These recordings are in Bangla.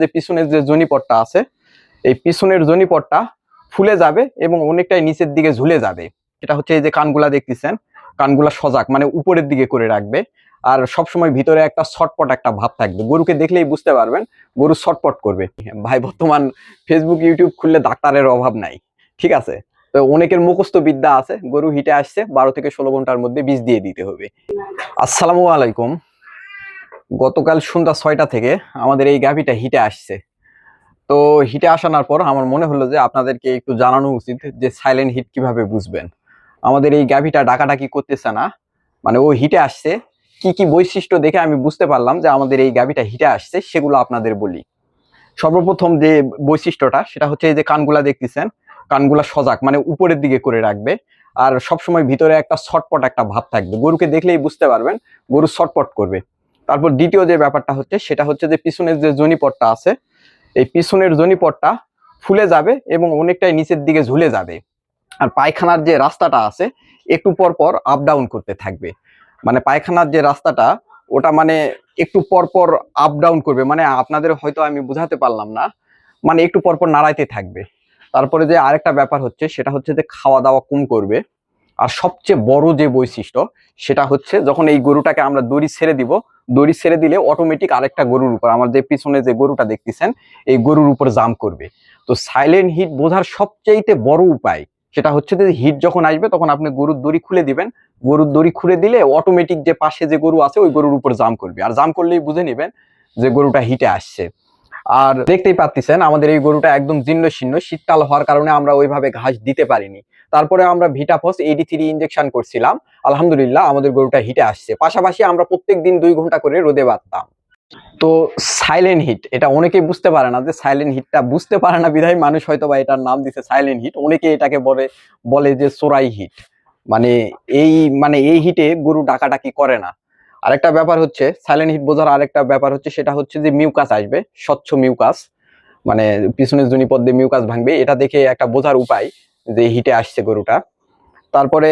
যে পিছনের যে জনিপটটা আছে, এই পিছনের জনিপটটা ফুলে যাবে এবং অনেকটাই নিচের দিকে ঝুলে যাবে। এটা হচ্ছে এই যে কানগুলা দেখতেছেন, কানগুলা সজাগ মানে উপরের দিকে করে রাখবে। আর সবসময় ভিতরে একটা ছটপট একটা ভাব থাকবে। গরুকে দেখলেই বুঝতে পারবেন, গরু ছটপট করবে। ভাই, বর্তমান ফেসবুক ইউটিউব খুললে ডাক্তারের অভাব নাই, ঠিক আছে? তো অনেকের মুখস্থ বিদ্যা আছে, গরু হিটে আসছে, বারো থেকে ষোলো ঘণ্টার মধ্যে বীজ দিয়ে দিতে হবে। আসসালামু আলাইকুম। গতকাল সন্ধ্যা ছয়টা থেকে আমাদের এই গাভিটা হিটে আসছে। তো হিটে আসানোর পর আমার মনে হলো যে আপনাদেরকে একটু জানানো উচিত যে সাইলেন্ট হিট কীভাবে বুঝবেন। আমাদের এই গাভিটা ডাকাডাকি করতেছে না মানে ও হিটে আসছে। কি কি বৈশিষ্ট্য দেখে আমি বুঝতে পারলাম যে আমাদের এই গাভিটা হিটে আসছে সেগুলো আপনাদের বলি। সর্বপ্রথম যে বৈশিষ্ট্যটা, সেটা হচ্ছে এই যে কানগুলা দেখতেছেন, কানগুলা সজাগ মানে উপরের দিকে করে রাখবে। আর সবসময় ভিতরে একটা ছটপট একটা ভাব থাকবে। গরুকে দেখলেই বুঝতে পারবেন, গরু ছটপট করবে। তারপর দ্বিতীয় যে ব্যাপারটা হচ্ছে, সেটা হচ্ছে যে পিছনের যে জনিপটটা আছে, এই পিছনের জনিপটটা ফুলে যাবে এবং অনেকটাই নিচের দিকে ঝুলে যাবে। আর পায়খানার যে রাস্তাটা আছে, একটু পর পর আপ ডাউন করতে থাকবে। মানে পায়খানার যে রাস্তাটা, ওটা মানে একটু পর পর আপ ডাউন করবে। মানে আপনাদের হয়তো আমি বুঝাতে পারলাম না মানে একটু পর পর নাড়াইতে থাকবে। তারপরে যে আরেকটা ব্যাপার হচ্ছে, সেটা হচ্ছে যে খাওয়া দাওয়া কম করবে। আর সবচেয়ে বড় যে বৈশিষ্ট্য, সেটা হচ্ছে যখন এই গরুটাকে আমরা দড়ি ছেড়ে দিব দড়ি ছেড়ে দিলে অটোমেটিক আরেকটা গরুর উপর, আমার যে পিছনে যে গরুটা দেখতেছেন, এই গরুর উপর জাম করবে। তো সাইলেন্ট হিট বোঝার সবচাইতে বড় উপায় সেটা হচ্ছে যে হিট যখন আসবে তখন আপনি গরুর দড়ি খুলে দিবেন। গরুর দড়ি খুলে দিলে অটোমেটিক যে পাশে যে গরু আছে, ওই গরুর উপর জাম করবে। আর জাম করলেই বুঝে নেবেন যে গরুটা হিটে আসছে। আর দেখতেই পাচ্ছেন, আমাদের এই গরুটা একদম জীর্ণ শীর্ণ শীতকাল হওয়ার কারণে আমরা ওইভাবে ঘাস দিতে পারিনি। তারপরে আমরা ভিটাফস এইডি থ্রি ইঞ্জেকশন করছিলাম। আলহামদুলিল্লাহ আমাদের গরুটা হিটে আসছে। পাশাপাশি আমরা প্রত্যেক দিন দুই ঘণ্টা করে রোদে বাঁধতাম। তো সাইলেন্ট হিট এটা অনেকেই বুঝতে পারে না যে সাইলেন্ট হিটটা বুঝতে পারে না বিধায় মানুষ হয়তো বা এটার নাম দিছে সাইলেন্ট হিট অনেকে এটাকে বলে বলে যে সোরাই হিট মানে এই মানে এই হিটে গরু ডাকাডাকি করে না। আরেকটা ব্যাপার হচ্ছে সাইলেন্ট হিট বোঝার আরেকটা ব্যাপার হচ্ছে, সেটা হচ্ছে যে মিউকাস আসবে, স্বচ্ছ মিউকাস মানে পিছনের জনিপদ দিয়ে মিউকাস ভাঙবে, এটা দেখে একটা বোঝার উপায়। যে হিটে আসছে গরুটা। তারপরে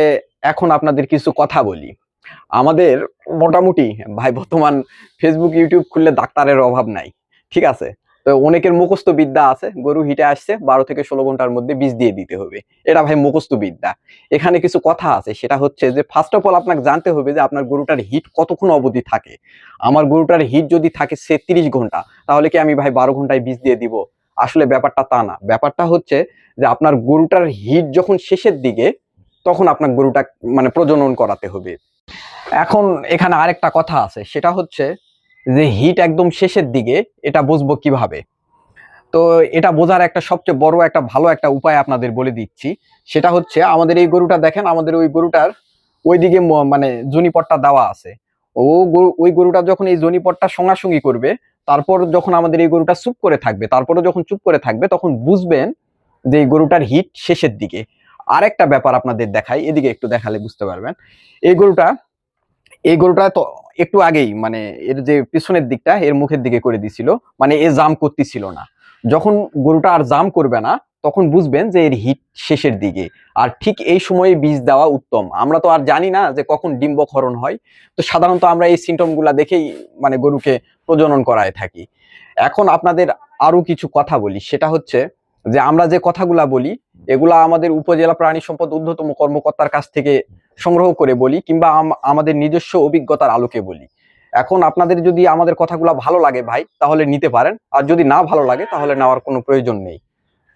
এখন আপনাদের কিছু কথা বলি। আমাদের মোটামুটি, ভাই, বর্তমান ফেসবুক ইউটিউব খুললে ডাক্তারের অভাব নাই, ঠিক আছে? তো অনেকের মুখস্থ বিদ্যা আছে, গরু হিটে আসছে, বারো থেকে ষোলো ঘণ্টার মধ্যে বীজ দিয়ে দিতে হবে। এটা ভাই মুখস্থ বিদ্যা। এখানে কিছু কথা আছে, সেটা হচ্ছে যে ফার্স্ট অফ অল আপনাকে জানতে হবে যে, আপনার গরুটার হিট কতক্ষণ অবধি থাকে? আমার গরুটার হিট যদি থাকে সে ঘণ্টা, তাহলে কি আমি ভাই বারো ঘন্টায় বীজ দিয়ে দিব? আসলে ব্যাপারটা তা না। ব্যাপারটা হচ্ছে যে আপনার গরুটার হিট যখন শেষের দিকে, তখন আপনার গরুটা মানে প্রজনন করাতে হবে। এখন এখানে আরেকটা কথা আছে, সেটা হচ্ছে যে হিট একদম শেষের দিকে, এটা বুঝব কীভাবে? তো এটা বোঝার একটা সবচেয়ে বড় একটা ভালো একটা উপায় আপনাদের বলে দিচ্ছি। সেটা হচ্ছে আমাদের এই গরুটা দেখেন, আমাদের ওই গরুটার ওইদিকে মানে জুনিপটটা দেওয়া আছে। ও ওই গরুটা যখন এই জনিপটটা সঙ্গাসঙ্গি করবে, তারপর যখন আমাদের এই গরুটা চুপ করে থাকবে তারপরে যখন চুপ করে থাকবে, তখন বুঝবেন যে এই গরুটার হিট শেষের দিকে। আরেকটা ব্যাপার আপনাদের দেখাই, এদিকে একটু দেখালে বুঝতে পারবেন। এই গরুটা এই গরুটা তো একটু আগেই মানে এর যে পিছনের দিকটা, এর মুখের দিকে করে দিছিল মানে এ জাম করতেছিল না। যখন গরুটা আর জাম করবে না তখন বুঝবেন যে এর হিট শেষের দিকে। আর ঠিক এই সময়ে বীজ দেওয়া উত্তম। আমরা তো আর জানি না যে কখন ডিম্বক্ষরণ হয়। তো সাধারণত আমরা এই সিমটমগুলা দেখেই মানে গরুকে প্রজনন করায় থাকি। এখন আপনাদের আরও কিছু কথা বলি। সেটা হচ্ছে যে আমরা যে কথাগুলা বলি, এগুলা আমাদের উপজেলা প্রাণী সম্পদ ঊর্ধ্বতম কর্মকর্তার কাছ থেকে সংগ্রহ করে বলি কিংবা আম- আমাদের নিজস্ব অভিজ্ঞতার আলোকে বলি। এখন আপনাদের যদি আমাদের কথাগুলো ভালো লাগে ভাই, তাহলে নিতে পারেন। আর যদি না ভালো লাগে, তাহলে নেওয়ার কোনো প্রয়োজন নেই।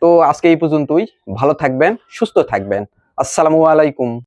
তো আজকে এই পর্যন্তই। ভালো থাকবেন সুস্থ থাকবেন। আসসালামু আলাইকুম।